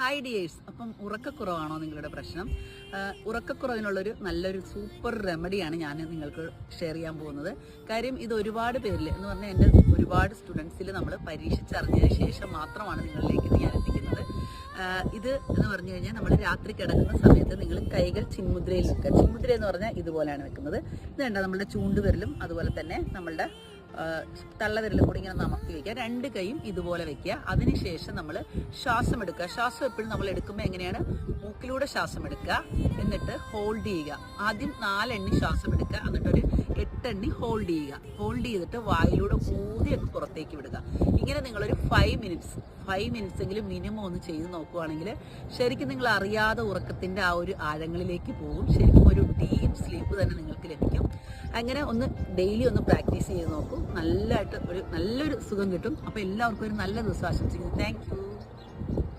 Hi dears അപ്പം ഉറക്കക്കുറവാണോ നിങ്ങളുടെ പ്രശ്നം? ഉറക്കക്കുറവിനുള്ളൊരു നല്ലൊരു സൂപ്പർ റെമഡിയാണ് ഞാൻ നിങ്ങൾക്ക് ഷെയർ ചെയ്യാൻ പോകുന്നത്. കാര്യം ഇത് ഒരുപാട് പേരിൽ എന്ന് പറഞ്ഞാൽ എന്റെ ഒരുപാട് സ്റ്റുഡൻസിൽ നമ്മൾ പരീക്ഷിച്ചറിഞ്ഞതിന് ശേഷം മാത്രമാണ് നിങ്ങളിലേക്ക് ഞാൻ എത്തിക്കുന്നത്. ഇത് എന്ന് പറഞ്ഞു കഴിഞ്ഞാൽ നമ്മൾ രാത്രി കിടക്കുന്ന സമയത്ത് നിങ്ങൾ കൈകൾ ചിന്മുദ്രയിൽ വെക്കുക. ചിന്മുദ്ര എന്ന് പറഞ്ഞാൽ ഇതുപോലെയാണ് വെക്കുന്നത്. ഇത് വേണ്ട നമ്മുടെ ചൂണ്ടുവിരലും അതുപോലെ തന്നെ നമ്മളുടെ തള്ളവിരലും കൂടി ഇങ്ങനെ നമുക്ക് വെക്കുക. രണ്ട് കൈയും ഇതുപോലെ വെക്കുക. അതിനുശേഷം നമ്മൾ ശ്വാസം എടുക്കുക. ശ്വാസം എപ്പോഴും നമ്മൾ എടുക്കുമ്പോൾ എങ്ങനെയാണ്? മൂക്കിലൂടെ ശ്വാസം എടുക്കുക. എന്നിട്ട് ഹോൾഡ് ചെയ്യുക. ആദ്യം നാലെണ്ണി ശ്വാസം എടുക്കുക. എന്നിട്ട് ഒരു എട്ടെണ്ണി ഹോൾഡ് ചെയ്യുക. ഹോൾഡ് ചെയ്തിട്ട് വായിലൂടെ ഊതി പുറത്തേക്ക് വിടുക. ഇങ്ങനെ നിങ്ങളൊരു ഫൈവ് മിനിറ്റ്സ് ഫൈവ് മിനിറ്റ്സ് എങ്കിലും മിനിമം ഒന്ന് ചെയ്ത് നോക്കുവാണെങ്കിൽ ശരിക്കും നിങ്ങൾ അറിയാതെ ഉറക്കത്തിന്റെ ആ ഒരു ആഴങ്ങളിലേക്ക് പോകും. ശരിക്കും ഒരു ഡീപ്പ് സ്ലീപ്പ് തന്നെ നിങ്ങൾക്ക് ലഭിക്കും. അങ്ങനെ ഒന്ന് ഡെയിലി ഒന്ന് പ്രാക്ടീസ് ചെയ്ത് നോക്കൂ. നല്ലതായിട്ട് ഒരു നല്ലൊരു സുഖം കിട്ടും. അപ്പോൾ എല്ലാവർക്കും ഒരു നല്ല ദിവസം ആശംസിക്കുന്നു. താങ്ക്